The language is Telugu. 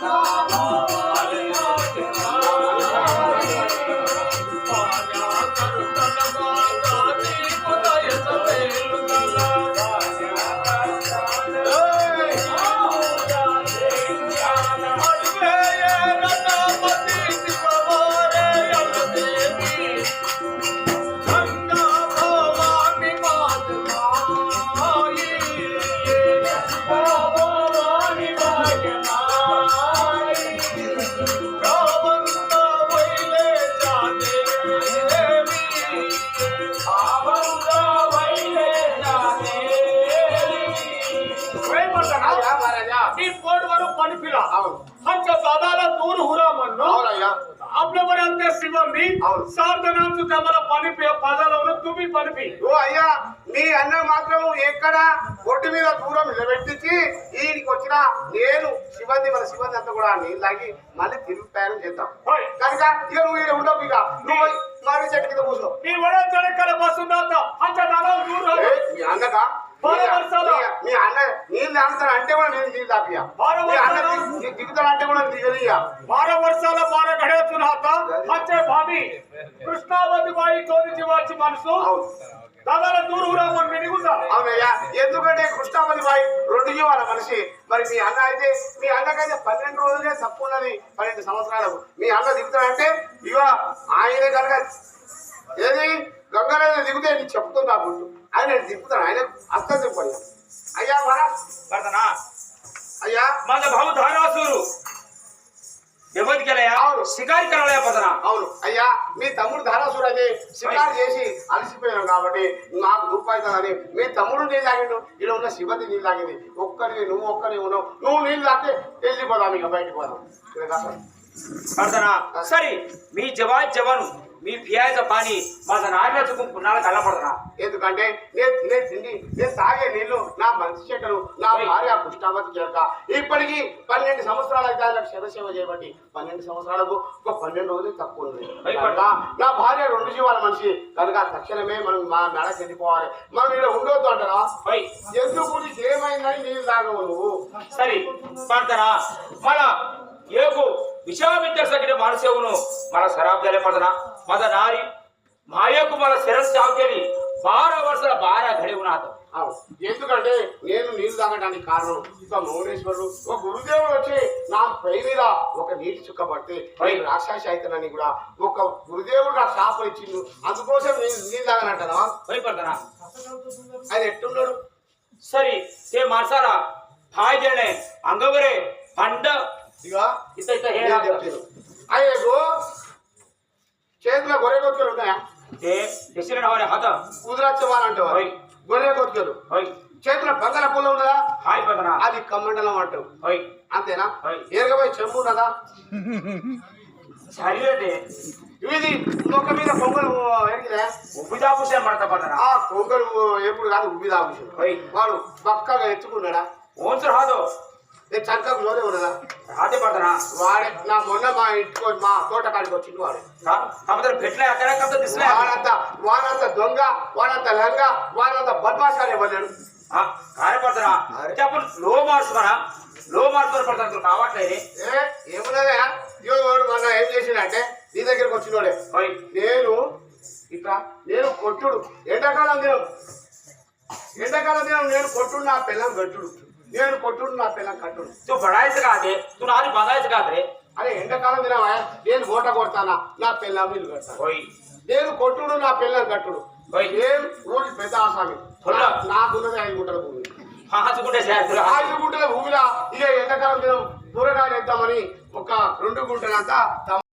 అయ్యా, ಈ ಕೋರ್ಟ್ ವರೆಗೂ ಪಣಿಪಿಲ್ಲ ಅಂತ ದಾದಾಲ ದೂರು ಹುರ ಮಣ್ಣು శివంది. అవును. సాధనాంశు కమల పనిపి పదాలను తుమి పనిపి. ఓ అయ్యా మీ అన్న మాత్రం ఎక్కడ ఒడ్డు మీద దూరం నిలబెట్టించి ఈడికి వచ్చిన నేను శివంది మన శివంది అంతా కూడా నీళ్ళు తాగి మళ్ళీ తిరిగి ప్రయాణం చేద్దాం. కనుక ఇక నువ్వు ఇక్కడ ఉండవు ఇక. నువ్వు మారి చెట్టు కింద కూర్చో. ఈ వడ జనకల బస్సుందాత హంచ దళాలు ఏ, మీ అన్న నీళ్ళు తాగుతాను అంటే కూడా నేను నీళ్ళు తాపియా బాగా మీ అన్న వర్షాలు. దిగు- దిగుతాడు అంటే కూడా దిగలియా బార వర్షాల బార గడేస్తున్నాత హంచే భావి కృష్ణావతి బాయి తోలిచి వచ్చి మనసు. దళాల దూరు హురామన్ మినిగుందా అవునయ్యా ఎందుకంటే కృష్ణాపతి బాయ్ రెండు జీవాల మనిషి. మరి మీ అన్న అయితే మీ అన్నకైతే పన్నెండు రోజులే తప్పు ఉన్నది పన్నెండు సంవత్సరాలకు మీ అన్న దిగుతాడంటే ఇగో ఆయన కనుక ఏది? దిగితే నీకు చెప్తున్నా పుట్టు ఆయన దిగుతాడు ఆయన అస్తం దింపయ్యా అయ్యా మరా పడతనా అయ్యా. మన భావు ధారాసురు. అవును. అయ్యా మీ తమ్ముడు ధారాసుడు అయితే షికారు చేసి అలసిపోయాం కాబట్టి నాకు రూపాయితుందని మీ తమ్ముడు నీళ్ళు తాగిండు. ఇక్కడ ఉన్న శివతి నీళ్ళు తాగింది. ఒక్కరిని నువ్వు ఒక్కరిని ఉన్నావు. నువ్వు నీళ్ళు తాగితే వెళ్ళిపోదాం ఇక బయటికి పోదాం. పడతనా సరే మీ జవాన్ జవాను. మీ పియాజ పాని మన నాయన చుకుం పున్నాల కళ్ళపడతనా ఎందుకంటే నేను తినే తిండి నేను తాగే నీళ్ళు నా మంచి చెక్కలు నా భార్య పుష్టావతి చేరక ఇప్పటికీ పన్నెండు సంవత్సరాలు నాకు శివసేవ చేయబట్టి పన్నెండు సంవత్సరాలకు ఒక పన్నెండు రోజులు తక్కువ ఉంది. నా భార్య రెండు జీవాల మనిషి కనుక తక్షణమే మనం మా మెడకి వెళ్ళిపోవాలి మనం ఇక్కడ ఉండొద్దు అంటారా? ఎందుకు ఏమైందని నీళ్ళు తాగవు నువ్వు? సరే పడతనా మన ఏకు. ವಿಷಾಮಿದ್ದರೆ మనసేవును మన శరాబ్దలే మదన మద నారి మాయకు మన శిరస్సు చావుకెళ్ళి బార వరుసల బార గడివు ఎందుకంటే నేను నీళ్ళు తాగడానికి కారణం ఒక మౌనేశ్వరుడు. ఒక గురుదేవుడు వచ్చి నా పై మీద ఒక నీటి చుక్క పడితే నేను రాక్షస అవుతానని కూడా ఒక గురుదేవుడు నాకు శాపం ఇచ్చిండు. అందుకోసం నేను నీళ్ళు తాగనంటారా భయపడతానా? అది ఎట్టున్నాడు సరే ఏ మనసారా భాయ్ జనే అంగవరే పండ ఇక ఆయనకు చేతిలో గొర్రె కొట్టుకలు ఉన్నాయా? కుదిరాచేవాలంటారు గొర్రె కొట్టుకలు చేతిలో బంగాల పుల్ల ఉన్నదా? హాయ్ బంగన అది కమ్మండలం అంటావు అంతేనా? ఎరగబోయి చెంపు ఉన్నదా? సరిదే ఇది ఒక మీద కొంగలు ఉబ్బిదాపుసే పడతా పడ్డా ఆ కొంగలు ఎప్పుడు కాదు ఉబ్బిదాపుసే. వాడు పక్కగా ఎత్తుకున్నాడా? ఓన్సర్ హాదో నేను చక్కగా లోనే ఉన్నదా? పడతానా వాడు నా మొన్న మా ఇంటికి మా తోట కాడికి వచ్చింది వాడు. కాకపోతే పెట్లే అక్కడ వాడంత వాడంత దొంగ వాడంత లంగ వాడంత బద్మాషాలు ఇవ్వలేడు కార్యపడతారా చెప్పు లో మార్చుకోరా? లో మార్చుకొని పడతాను కావట్లేదు. ఏమున్నదా? ఇవాడు మొన్న ఏం చేసిండే నీ దగ్గరికి వచ్చినోడే. నేను ఇట్లా నేను కొట్టుడు. ఎండాకాలం తినం ఎండాకాలం తినం నేను కొట్టుడు నా పిల్లం పెట్టుడు నేను కొట్టుడు నా పిల్ల కట్టుడు. నువ్వు బడాయిస్ కాదే నువ్వు నాది బడాయిస్ కాదే అరే ఎండాకాలం తినవా నేను ఓట కొడతానా? నా పిల్ల నీళ్ళు కడతాను. నేను కొట్టుడు నా పిల్లలు కట్టుడు. నేను ఊరి పెద్ద ఆసామి? నాకున్నది ఐదు గుంటల భూమి. ఐదు గుంటల భూమిలా? ఇక ఎండాకాలం తినం కూరగాయలు వేద్దామని ఒక రెండు గుంటలంతా